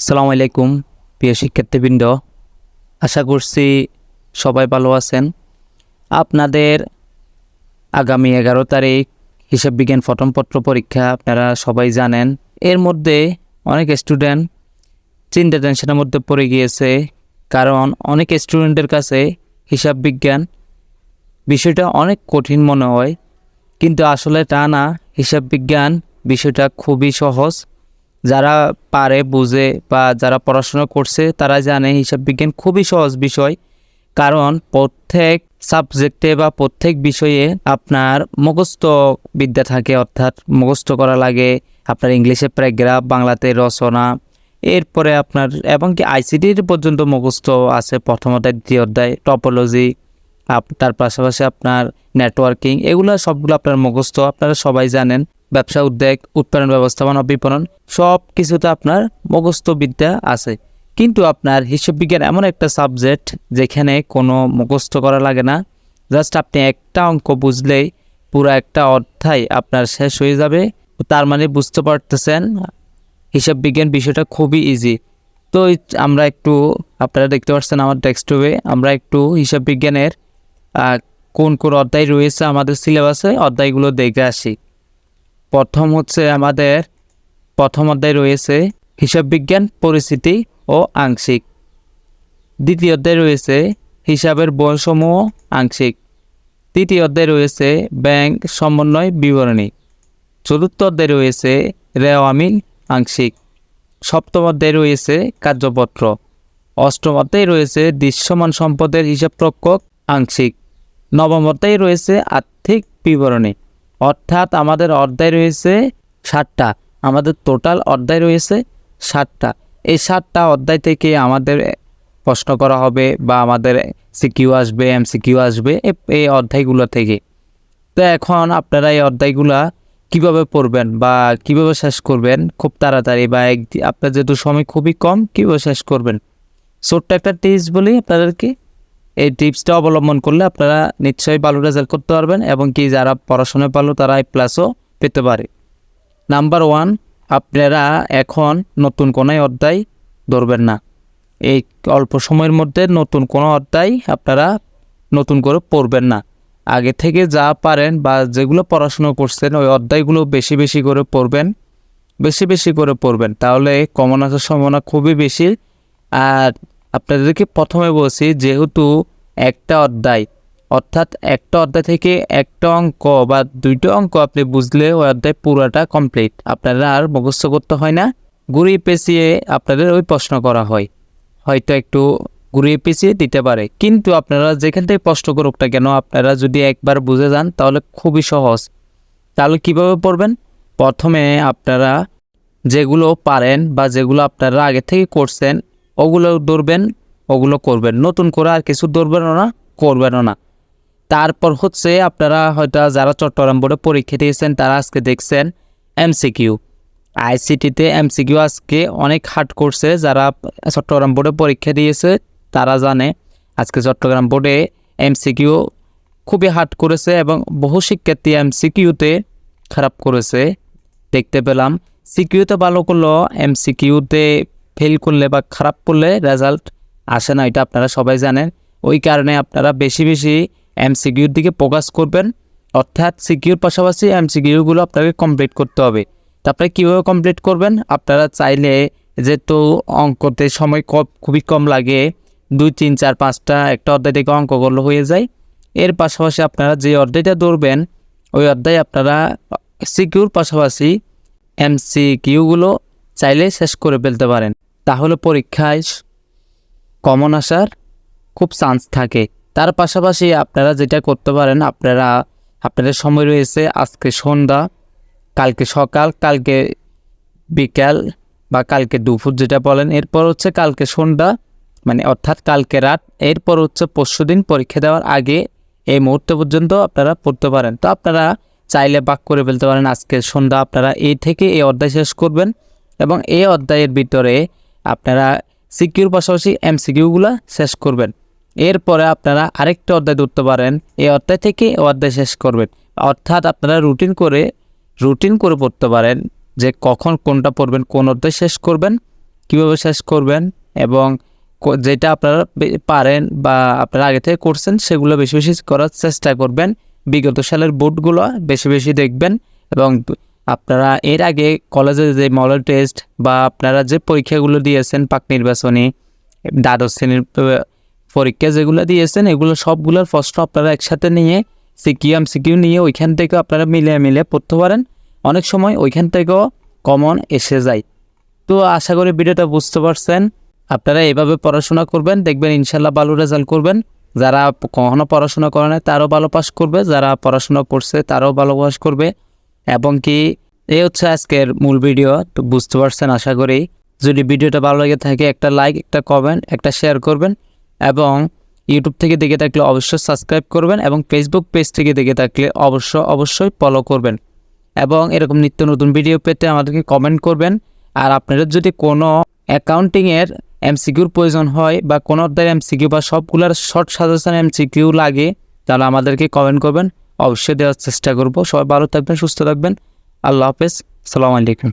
সালামু আলাইকুম, প্রিয় শিক্ষার্থীবৃন্দ। আশা করছি সবাই ভালো আছেন। আপনাদের আগামী এগারো তারিখ হিসাব বিজ্ঞান প্রথমপত্র পরীক্ষা আপনারা সবাই জানেন। এর মধ্যে অনেক স্টুডেন্ট চিন্তা টেনশনের মধ্যে পড়ে গিয়েছে, কারণ অনেক স্টুডেন্টের কাছে হিসাব বিজ্ঞান বিষয়টা অনেক কঠিন মনে হয়। কিন্তু আসলে তা না, হিসাব বিজ্ঞান বিষয়টা খুবই সহজ। যারা পারে, বুঝে বা যারা পড়াশোনা করছে, তারা জানে হিসাব বিজ্ঞান খুবই সহজ বিষয়। কারণ প্রত্যেক সাবজেক্টে বা প্রত্যেক বিষয়ে আপনার মুখস্থ বিদ্যা থাকে, অর্থাৎ মুখস্থ করা লাগে। আপনার ইংলিশে প্যারাগ্রাফ, বাংলাতে রচনা, এরপরে আপনার, এবং কি আইসিটির পর্যন্ত মুখস্থ আছে, প্রথম অধ্যায়, দ্বিতীয় অধ্যায় টপোলজি তার পাশাপাশি আপনার নেটওয়ার্কিং এগুলো সবগুলো আপনার মুখস্থ, আপনারা সবাই জানেন। ব্যবসা, উদ্যোগ, উৎপাদন, ব্যবস্থাপনা, বিপণন, সব কিছুতে আপনার মুখস্থ বিদ্যা আছে। কিন্তু আপনার হিসাব বিজ্ঞান এমন একটা সাবজেক্ট যেখানে কোনো মুখস্থ করা লাগে না। জাস্ট আপনি একটা অঙ্ক বুঝলেই পুরো একটা অধ্যায় আপনার শেষ হয়ে যাবে। তার মানে বুঝতে পারতেছেন হিসাব বিজ্ঞান বিষয়টা খুবই ইজি তো আমরা একটু, আপনারা দেখতে পাচ্ছেন আমার ডেস্কটপে আমরা একটু হিসাব বিজ্ঞানের কোন কোন অধ্যায় রয়েছে আমাদের সিলেবাসে অধ্যায়গুলো দেখে আসি। প্রথম হচ্ছে আমাদের, প্রথম অধ্যায় রয়েছে হিসাব বিজ্ঞান, পরিস্থিতি ও আংশিক। দ্বিতীয় অধ্যায় রয়েছে হিসাবের বয়সমূহ আংশিক। তৃতীয় অধ্যায় রয়েছে ব্যাংক সমন্বয় বিবরণী। চতুর্থ অধ্যায় রয়েছে রেওয়ামিল আংশিক। সপ্তম অধ্যায় রয়েছে কার্যপত্র। অষ্টম অধ্যায় রয়েছে দৃশ্যমান সম্পদের হিসাব প্রক্ষক আংশিক। নবম অধ্যায় রয়েছে আর্থিক বিবরণী। অর্থাৎ আমাদের অধ্যায় রয়েছে ষাটটা আমাদের টোটাল অধ্যায় রয়েছে ষাটটা এই ষাটটা অধ্যায় থেকে আমাদের প্রশ্ন করা হবে বা আমাদের সিকিউ আসবে এমসিকিউ আসবে এ- এই অধ্যায়গুলো থেকে। তো এখন আপনারা এই অধ্যায়গুলা কীভাবে পড়বেন বা কীভাবে শেষ করবেন খুব তাড়াতাড়ি বা এক আপনার যেহেতু সময় খুবই কম, কীভাবে শেষ করবেন? ছোট্ট একটা টিপস বলি আপনাদেরকে। এই টিপসটা অবলম্বন করলে আপনারা নিশ্চয়ই ভালো রেজাল্ট করতে পারবেন এবং কি যারা পড়াশোনা ভালো তারা এই প্লাসও পেতে পারে। নাম্বার ওয়ান আপনারা এখন নতুন কোনো অধ্যায় ধরবেন না। এই অল্প সময়ের মধ্যে নতুন কোনো অধ্যায় আপনারা নতুন করে পড়বেন না। আগে থেকে যা পারেন বা যেগুলো পড়াশুনো করছেন, ওই অধ্যায়গুলো বেশি বেশি করে পড়বেন, বেশি বেশি করে পড়বেন। তাহলে কমন আসার সম্ভাবনা খুবই বেশি। আর আপনাদেরকে প্রথমে বলছি যেহেতু একটা অধ্যায়, অর্থাৎ একটা অধ্যায় থেকে একটা অঙ্ক বা দুইটা অঙ্ক আপনি বুঝলে ওই অধ্যায় পুরোটা কমপ্লিট আপনারা আর মুখস্থ করতে হয় না। ঘুরিয়ে পেঁচিয়ে আপনাদের ওই প্রশ্ন করা হয়। হয়তো একটু ঘুরিয়ে পেঁচিয়ে দিতে পারে। কিন্তু আপনারা যেখান থেকে প্রশ্ন করুক না কেন, আপনারা যদি একবার বুঝে যান, তাহলে খুবই সহজ। তাহলে কীভাবে পড়বেন? প্রথমে আপনারা যেগুলো পারেন বা যেগুলো আপনারা আগে থেকে করছেন ওগুলো ধরবেন, ওগুলো করবেন। নতুন করে আর কিছু ধরবেনও না, করবেনও না। তারপর হচ্ছে আপনারা হয়তো যারা চট্টগ্রাম বোর্ডে পরীক্ষা দিয়েছেন, তারা আজকে দেখছেন এমসিকিউ আইসিটিতে এমসিকিউ আজকে অনেক হার্ড করছে, যারা চট্টগ্রাম বোর্ডে পরীক্ষা দিয়েছে, তারা জানে। আজকে চট্টগ্রাম বোর্ডে এমসিকিউ খুবই হার্ড করেছে এবং বহু শিক্ষার্থী এমসিকিউতে খারাপ করেছে। দেখতে পেলাম। সিকিউতে ভালো করলেও এমসিকিউতে ফেল করলে বা খারাপ করলে রেজাল্ট আসে না, এটা আপনারা সবাই জানেন। ওই কারণে আপনারা বেশি বেশি এমসিকিউর দিকে ফোকাস করবেন। অর্থাৎ সিকিউর পাশাপাশি এমসিকিউগুলো আপনাকে কমপ্লিট করতে হবে। তারপরে কীভাবে কমপ্লিট করবেন? আপনারা চাইলে যেহেতু অঙ্কতে সময় কম- খুবই কম লাগে, দুই, তিন, চার, পাঁচটা, একটা অধ্যায় থেকে অঙ্ক করলে হয়ে যায়। এর পাশাপাশি আপনারা যে অধ্যায়টা ধরবেন, ওই অধ্যায় আপনারা সিকিউর পাশাপাশি এমসি কিউগুলো চাইলে শেষ করে ফেলতে পারেন। তাহলে পরীক্ষায় কমন আসার খুব চান্স থাকে। তার পাশাপাশি আপনারা যেটা করতে পারেন, আপনারা, আপনাদের সময় রয়েছে আজকে সন্ধ্যা, কালকে সকাল, কালকে বিকাল বা কালকে দুপুর যেটা বলেন। এরপর হচ্ছে কালকে সন্ধ্যা মানে অর্থাৎ কালকে রাত। এরপর হচ্ছে পরশু দিন পরীক্ষা দেওয়ার আগে এই মুহূর্ত পর্যন্ত আপনারা পড়তে পারেন। তো আপনারা চাইলে বাক করে ফেলতে পারেন আজকে সন্ধ্যা। আপনারা এই থেকে এই অধ্যায় শেষ করবেন এবং এই অধ্যায়ের ভিতরে আপনারা সিকিউর পাশাপাশি এমসিকিউগুলো শেষ করবেন। এরপরে আপনারা আরেকটা অধ্যায় ধরতে পারেন। এই অধ্যায় থেকে অধ্যায় শেষ করবেন। অর্থাৎ আপনারা রুটিন করে রুটিন করে পড়তে পারেন যে কখন কোনটা পড়বেন, কোন অধ্যায় শেষ করবেন, কীভাবে শেষ করবেন এবং যেটা আপনারা পারেন বা আপনারা আগে থেকে করছেন সেগুলো বেশি বেশি করার চেষ্টা করবেন। বিগত সালের বোর্ডগুলো বেশি বেশি দেখবেন এবং আপনারা এর আগে কলেজে যে মডেল টেস্ট বা আপনারা যে পরীক্ষাগুলো দিয়েছেন পাক নির্বাচনী, দ্বাদশ শ্রেণির পরীক্ষা যেগুলো দিয়েছেন, এগুলো সবগুলোর প্রশ্ন আপনারা একসাথে নিয়ে, সিকিউ এম সিকিউ নিয়ে ওইখান থেকে আপনারা মিলে মিলে পড়তে পারেন। অনেক সময় ওইখান থেকেও কমন এসে যায়। তো আশা করি ভিডিওটা বুঝতে পারছেন। আপনারা এভাবে পড়াশোনা করবেন, দেখবেন ইনশাল্লাহ ভালো রেজাল্ট করবেন। যারা প- কখনো পড়াশোনা করে না তারও ভালো পাস করবে, যারা পড়াশোনা করছে, তারাও ভালো পাস করবে। এবং কি, এই হচ্ছে আজকের মূল ভিডিও, তো বুঝতে পারছেন আশা করি। যদি ভিডিওটা ভালো লাগে থাকে, একটা লাইক, একটা কমেন্ট, একটা শেয়ার করবেন এবং ইউটিউব থেকে দেখে থাকলে অবশ্যই সাবস্ক্রাইব করবেন এবং ফেসবুক পেজ থেকে দেখে থাকলে অবশ্য অবশ্যই ফলো করবেন। এবং এরকম নিত্য নতুন ভিডিও পেতে আমাদেরকে কমেন্ট করবেন। আর আপনাদের যদি কোনো অ্যাকাউন্টিংয়ের এমসিকিউর প্রয়োজন হয় বা কোনো অধ্যায়ের এমসিকিউ বা সবগুলোর শর্ট সাজেশন এমসিকিউ লাগে, তাহলে আমাদেরকে কমেন্ট করবেন। অবশ্যই দেওয়ার চেষ্টা করব। সবাই ভালো থাকবেন সুস্থ থাকবেন। আল্লাহ হাফেজ। সালামু আলাইকুম।